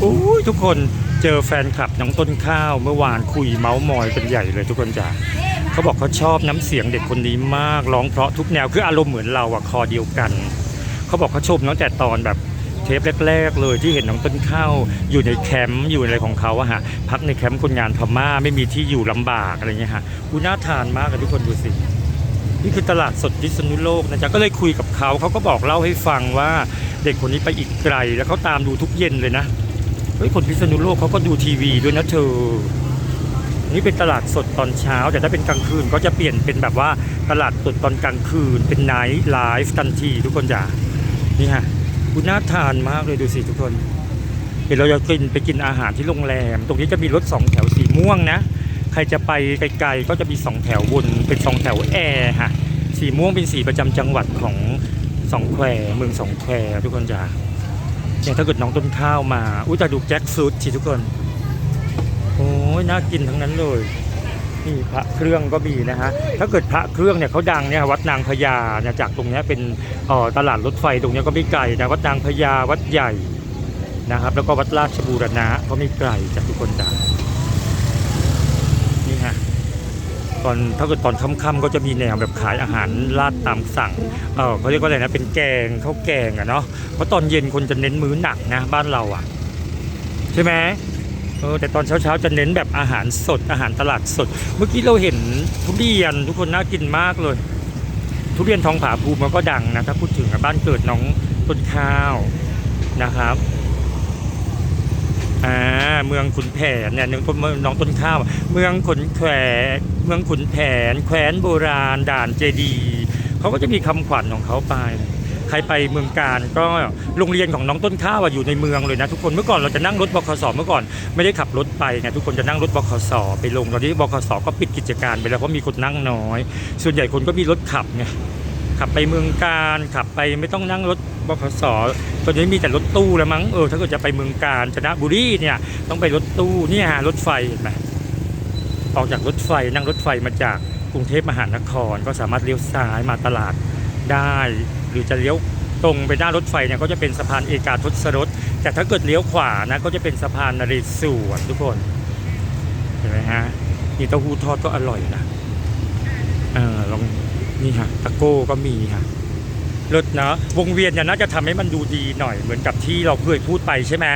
โอ้ยทุกคนเจอแฟนคลับน้องต้นข้าวเมื่อวานคุยเมาส์มอยเป็นใหญ่เลยทุกคนจ้ะเขาบอกเขาชอบน้ำเสียงเด็กคนนี้มากร้องเพราะทุกแนวคืออารมณ์เหมือนเราอะคอเดียวกัน เขาบอกเขาชมตั้งแต่ตอนแบบเทปแรกๆเลยที่เห็นน้องต้นข้าวอยู่ในแคมป์อยู่ในอะไรของเขาอะฮะพักในแคมป์คนงานพม่าไม่มีที่อยู่ลำบากอะไรเงี้ยฮะอูน่าทานมากอะทุกคนดูสินี่คือตลาดสดพิษณุโลกนะจ๊ะก็เลยคุยกับเขาเขาก็บอกเล่าให้ฟังว่าเด็กคนนี้ไปอีกไกล แล้วเขาตามดูทุกเย็นเลยนะ เฮ้ยคนพิษณุโลกเขาก็ดูทีวีด้วยนะเธอ นี่เป็นตลาดสดตอนเช้า แต่ถ้าเป็นกลางคืนก็จะเปลี่ยนเป็นแบบว่าตลาดสดตอนกลางคืน เป็นไนท์ไลฟ์ทันทีทุกคนจ้ะนี่ฮะคุณน่าทานมากเลยดูสิทุกคนเดี๋ยวเราจะกินไปกินอาหารที่โรงแรม ตรงนี้จะมีรถสองแถวสีม่วงนะ ใครจะไปไกลๆก็จะมีสองแถววนเป็นสองแถวแอร์ฮะสีม่วงเป็นสีประจำจังหวัดของสองแควเมืองสองแควทุกคนจ้า อย่างถ้าเกิดน้องต้นข้าวมาอุ้ยแต่ดูแจ็คฟรุตสิทุกคน โอ้ยน่ากินทั้งนั้นเลยนี่พระเครื่องก็มีนะฮะ ถ้าเกิดพระเครื่องเนี่ยเขาดังเนี่ยวัดนางพญาเนี่ยจากตรงเนี้ยเป็นออตลาดรถไฟตรงเนี้ยก็ไม่ไกลนะวัดนางพญาวัดใหญ่นะครับ แล้วก็วัดราชบูรณะก็ไม่ไกลจากทุกคนจ้านี่ฮะ ตอนถ้าเกิดตอนค่ำๆก็จะมีแนวแบบขายอาหารราดตามสั่งเออเขาเรียกว่าอะไรนะเป็นแกงข้าวแกงอะเนาะเพราะตอนเย็นคนจะเน้นมื้อหนักนะบ้านเราอะใช่ไหมเออแต่ตอนเช้าๆจะเน้นแบบอาหารสดอาหารตลาดสด เมื่อกี้เราเห็นทุเรียนทุกคนน่ากินมากเลย ทุเรียนทองผาภูมิมันก็ดังนะถ้าพูดถึงบ้านเกิดน้องต้นข้าวนะครับ อ่าเมืองขุนแผนเนี่ยน้องต้นองต้นข้าว เมืองขุนแขวเมืองขุนแผน แคว้นโบราณ ด่านเจดีเขาก็จะมีคำขวัญของเขาไป ใครไปเมืองการก็โรงเรียนของน้องต้นข้าวอะอยู่ในเมืองเลยนะทุกคนเมื่อก่อนเราจะนั่งรถบขสเมื่อก่อนไม่ได้ขับรถไปไงทุกคนจะนั่งรถบขสไปลงตอนนี้บขสก็ปิดกิจการไปแล้วเพราะมีคนนั่งน้อย ส่วนใหญ่คนก็มีรถขับไง ขับไปเมืองการขับไปไม่ต้องนั่งรถบขสตอนนี้มีแต่รถตู้แล้วมั้งเออถ้าเกิดจะไปเมืองการชนะบุรีเนี่ยต้องไปรถตู้เนี่ยฮะรถไฟเห็นไหมออกจากรถไฟนั่งรถไฟมาจากกรุงเทพมหานคร ก็สามารถเลี้ยวซ้ายมาตลาดได้ หรือจะเลี้ยวตรงไปหน้ารถไฟเนี่ยก็จะเป็นสะพานเอกาทศรสแต่ถ้าเกิดเลี้ยวขวานะก็จะเป็นสะพานนเรศวรทุกคนเห็นไหมฮะนี่เต้าหู้ทอดก็อร่อยนะเออลอง นี่ฮะตะโก้ก็มีฮะรถนะวงเวียนเนี่ยน่าจะทำให้มันดูดีหน่อยเหมือนกับที่เราเคยพูดไปใช่ไหม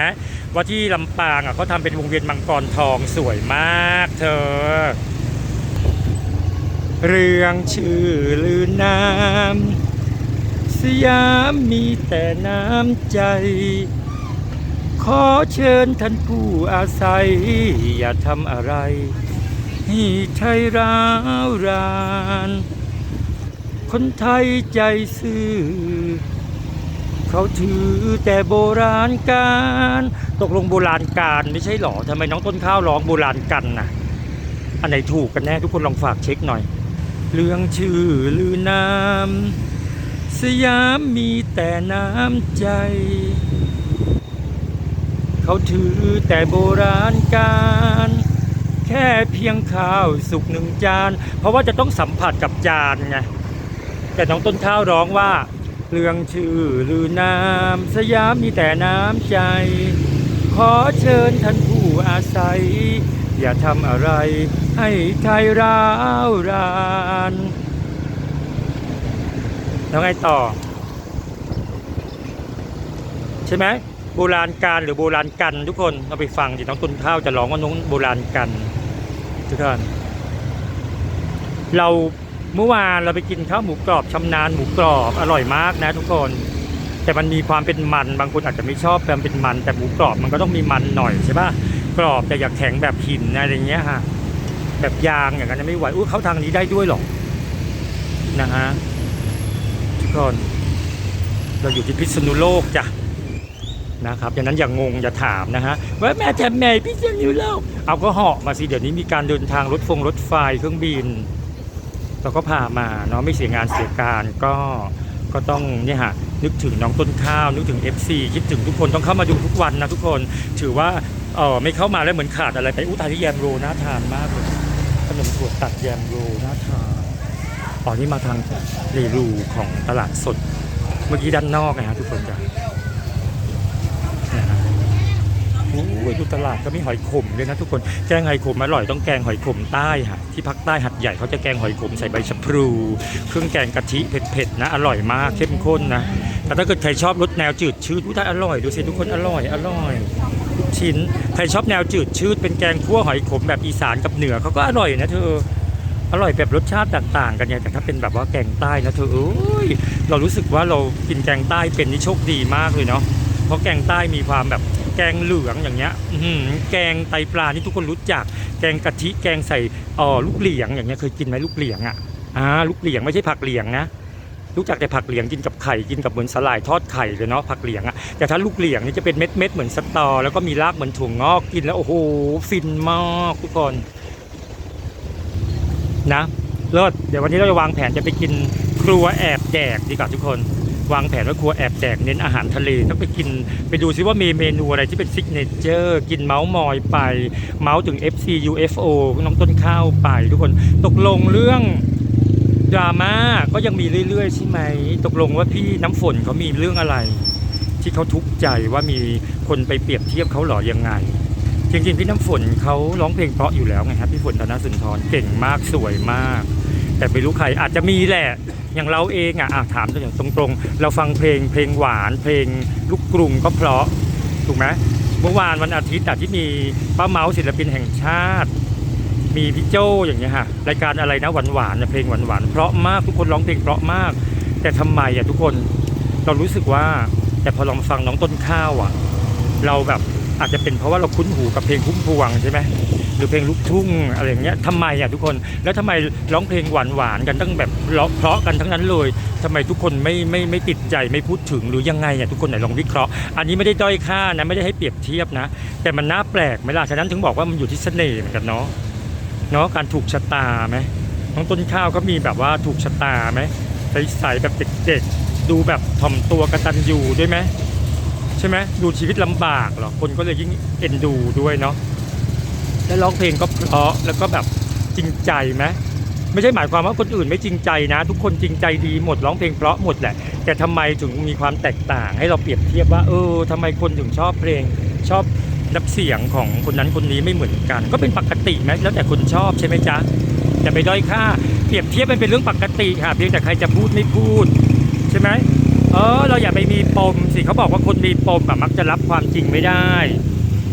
ว่าที่ลำปางอะเขาทำเป็นวงเวียนมังกรทองสวยมาก เธอ เรื่องชื่อลือน้ำสยามมีแต่น้ำใจ ขอเชิญท่านผู้อาศัย อย่าทำอะไรให้ไทยร้าวราน คนไทยใจซื่อ เขาถือแต่โบราณการ ตกลงโบราณการไม่ใช่หรอทำไมน้องต้นข้าวร้องโบราณกันนะอันไหนถูกกันแน่ทุกคนลองฝากเช็คหน่อย เรื่องชื่อลือน้ำสยามมีแต่น้ำใจ เขาถือแต่โบราณการแค่เพียงข้าวสุกหนึ่งจาน เพราะว่าจะต้องสัมผัสกับจานไง แต่น้องต้นข้าวร้องว่าเรื่องชื่อลือน้ำสยามมีแต่น้ำใจ ขอเชิญท่านผู้อาศัย อย่าทำอะไรให้ไทยร้าวรานแล้วไงต่อ ใช่ไหมโบราณการหรือโบราณกันทุกคนเราไปฟังดิน้องต้นข้าวจะร้องว่าน้องโบราณกันทุกท่านเรา เมื่อวานเราไปกินข้าวหมูกรอบชำนาญหมูกรอบอร่อยมากนะทุกคน แต่มันมีความเป็นมันบางคนอาจจะไม่ชอบความเป็นมัน แต่หมูกรอบมันก็ต้องมีมันหน่อยใช่ปะกรอบแต่อย่าแข็งแบบหินอะไรอย่างเงี้ยฮะแบบยางอย่างนั้นจะไม่ไหวอุ้เขาทางนี้ได้ด้วยหรอนะฮะทุกคนเราอยู่ที่พิษณุโลกจ้ะนะครับดังนั้นอย่างงงอย่าถามนะฮะว่าแม่แจ่มแม่พิษณุโลกเอาก็เหาะมาสิเดี๋ยวนี้มีการเดินทางรถฟงรถไฟเครื่องบิน เราก็พามาเนาะไม่เสียงานเสียการก็ก็ต้องเนี่ยฮะนึกถึงน้องต้นข้าว นึกถึง FC คิดถึงทุกคนต้องเข้ามาดูทุกวันนะทุกคนถือว่าเออไม่เข้ามาแล้วเหมือนขาดอะไรไปอุยตายที่แยมโรน่าทานมากเลยขนมถั่วตัดแยมโรน่าทานอ๋อนี่มาทางเรรูของตลาดสด เมื่อกี้ด้านนอกนะฮะทุกคนจ้ะนะฮะนี่ อ้ยดูตลาดก็มีหอยขมด้วยนะทุกคนแกงหอยขมอร่อยต้องแกงหอยขมใต้ค่ะที่ภาคใต้หัดใหญ่เขาจะแกงหอยขมใส่ใบชะพลูเครื่องแกงกะทิเผ็ดๆนะอร่อยมากเข้มข้นนะแต่ถ้าเกิดใครชอบรสแนวจืดชืดอุ้ยถ้าอร่อยดูสิทุกคนอร่อยอร่อยทุกชิ้นใครชอบแนวจืดชืดเป็นแกงคั่วหอยขมแบบอีสานกับเหนือเขาก็อร่อยนะเธออร่อยแบบรสชาติต่างๆ กันเนี่ยแต่ถ้าเป็นแบบว่าแกงใต้นะเธอเอ้ยเรารู้สึกว่าเรากินแกงใต้เป็นนี่โชคดีมากเลยเนาะเพราะแกงใต้มีความแบบ แกงเหลืองอย่างเงี้ยแกงไตปลานี่ทุกคนรู้จัก แกงกะทิแกงใส่อ๋อลูกเหลียงอย่างเงี้ยเคยกินไหมลูกเหลียงอะอ่าลูกเหลียงไม่ใช่ผักเหลียงนะรู้จักแต่ผักเหลียงกินกับไข่กินกับเหมือนสลายทอดไข่เลยเนาะผักเหลียงอะแต่ถ้าลูกเหลียงนี่จะเป็นเม็ดเม็ดเหมือนสตอ แล้วก็มีรากเหมือนถั่วงอกกินแล้วโอ้โหฟินมากทุกคนนะเลิศเดี๋ยววันนี้เราจะวางแผนจะไปกินครัวแอบแดกดีกว่าทุกคน วางแผนว่าครัวแอบแดกเน้นอาหารทะเลต้องไปกิน ไปดูซิว่ามีเมนูอะไรที่เป็นซิกเนเจอร์กินเมาส์มอยไป เมาส์ถึง FC UFO น้องต้นข้าวไป ทุกคนตกลงเรื่องดราม่าก็ยังมีเรื่อยๆ ใช่ไหม ตกลงว่าพี่น้ำฝนเขามีเรื่องอะไร ที่เขาทุกข์ใจว่ามีคนไปเปรียบเทียบเขาหรอยังไง จริงๆ พี่น้ำฝนเขาร้องเพลงเพราะอยู่แล้วไงครับพี่ฝนธนสุนทรเก่งมากสวยมาก แต่ไม่รู้ใครอาจจะมีแหละ อย่างเราเองอะอะถามตัวอย่างตรงๆ เราฟังเพลงเพลงหวานเพลงลูกกรุงก็เพราะถูกไหมเมื่อวานวันอาทิตย์อะที่มีป้าเมาส์ศิลปินแห่งชาติ มีพี่โจอย่างเงี้ยฮะรายการอะไรนะหวานหวานๆเพลงหวานหวานๆเพราะมากทุกคนร้องเพลงเพราะมาก แต่ทำไมอะทุกคนเรารู้สึกว่าแต่พอลองฟังน้องต้นข้าวอะ เราแบบ อาจจะเป็นเพราะว่าเราคุ้นหูกับเพลงพุ่มพวงใช่ไหมหรือเพลงลูกทุ่งอะไรอย่างเงี้ยทำไมอะทุกคนแล้วทำไมร้องเพลงหวานหวานกันตั้งแบบเพราะกันทั้งนั้นเลยทำไมทุกคนไม่ไม่ไม่ติดใจไม่พูดถึงหรือยังไงอะทุกคนไหนลองวิเคราะห์อันนี้ไม่ได้ด้อยค่านะไม่ได้ให้เปรียบเทียบนะ แต่มันน่าแปลกไหมล่ะฉะนั้นถึงบอกว่ามันอยู่ที่เสน่ห์เหมือนกันเนาะเนาะการถูกชะตาไหมน้องต้นข้าวก็มีแบบว่าถูกชะตาไหมใสๆแบบเด็กๆดูแบบถ่อมตัวกระตันอยู่ด้วยไหม ช่ไหมดูชีวิตลำบากเหรอคนก็เลยยิ่งเอ็นดูด้วยเนาะแล้วร้องเพลงก็เพราะแล้วก็แบบจริงใจไหมไม่ใช่หมายความว่าคนอื่นไม่จริงใจนะ ทุกคนจริงใจดีหมดร้องเพลงเพราะหมดแหละ แต่ทำไมถึงมีความแตกต่าง ให้เราเปรียบเทียบว่าเออทำไมคนถึงชอบเพลงชอบนับเสียงของคนนั้นคนนี้ไม่เหมือนกัน ก็เป็นปกติไหมแล้วแต่คนชอบใช่ไหมจ๊ะแต่ไม่ด้อยค่าเปรียบเทียบมันเป็นเรื่องปกติค่ะเพียงแต่ใครจะพูดไม่พูด ใช่ไหมเออเราอย่าไป ปมสิเขาบอกว่าคนมีปมอะมักจะรับความจริงไม่ได้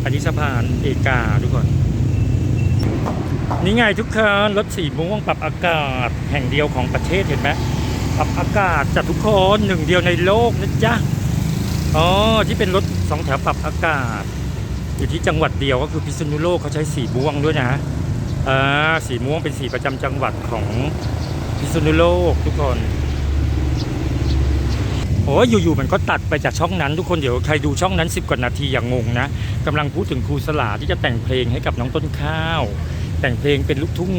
อันนี้สะพานเอกาทุกคน นี่ไงทุกคนรถสีม่วงปรับอากาศแห่งเดียวของประเทศเห็นไหมปรับอากาศจากทุกคนหนึ่งเดียวในโลกนะจ๊ะอ๋อที่เป็นรถสองแถวปรับอากาศ อยู่ที่จังหวัดเดียวก็คือพิษณุโลกเขาใช้สีม่วงด้วยนะอ่าสีม่วงเป็นสีประจำจังหวัดของพิษณุโลกทุกคน โอ้ยอยู่ๆมันก็ตัดไปจากช่องนั้น ทุกคนเดี๋ยวใครดูช่องนั้น 10 กว่านาทีอย่างงงนะกำลังพูดถึงครูสลาที่จะแต่งเพลงให้กับน้องต้นข้าว แต่งเพลงเป็นลูกทุ่ง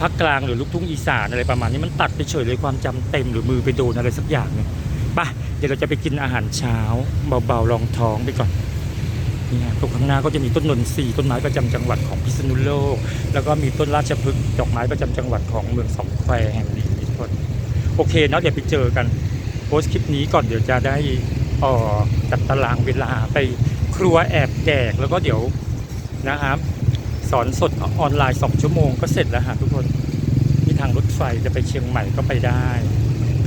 ภาคกลางหรือลูกทุ่งอีสานอะไรประมาณนี้มันตัดไปเฉยเลยความจำเต็มหรือมือไปโดนอะไรสักอย่างหนึงไปเดี๋ยวเราจะไปกินอาหารเช้าเบาๆรองท้องไปก่อนนี่ฮะตรงข้างหน้าก็จะมีต้นนนทรีต้นไม้ประจำจังหวัดของพิษณุโลก แล้วก็มีต้นราชพฤกษ์ดอกไม้ประจำจังหวัดของเมืองสองแควแห่งนี้ทุกคนโอเคเนาะเดี๋ยวไปเจอกัน พสต์คลิปนี้ก่อนเดี๋ยวจะได้เอ่อจัดตารางเวลาไปครัวแอบแดกแล้วก็เดี๋ยวนะครับ สอนสดออนไลน์ 2 ชั่วโมงก็เสร็จแล้วฮะทุกคนที่ทางรถไฟจะไปเชียงใหม่ก็ไปได้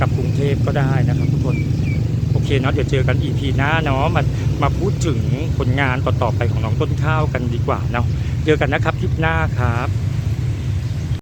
กับกรุงเทพก็ได้นะครับทุกคนโอเคเนาะเดี๋ยวเจอกัน EP หน้าเนาะมามาพูดถึงผลงานต่อๆไปของน้องต้นข้าวกันดีกว่าเนาะเจอกันนะครับคลิปหน้าครับ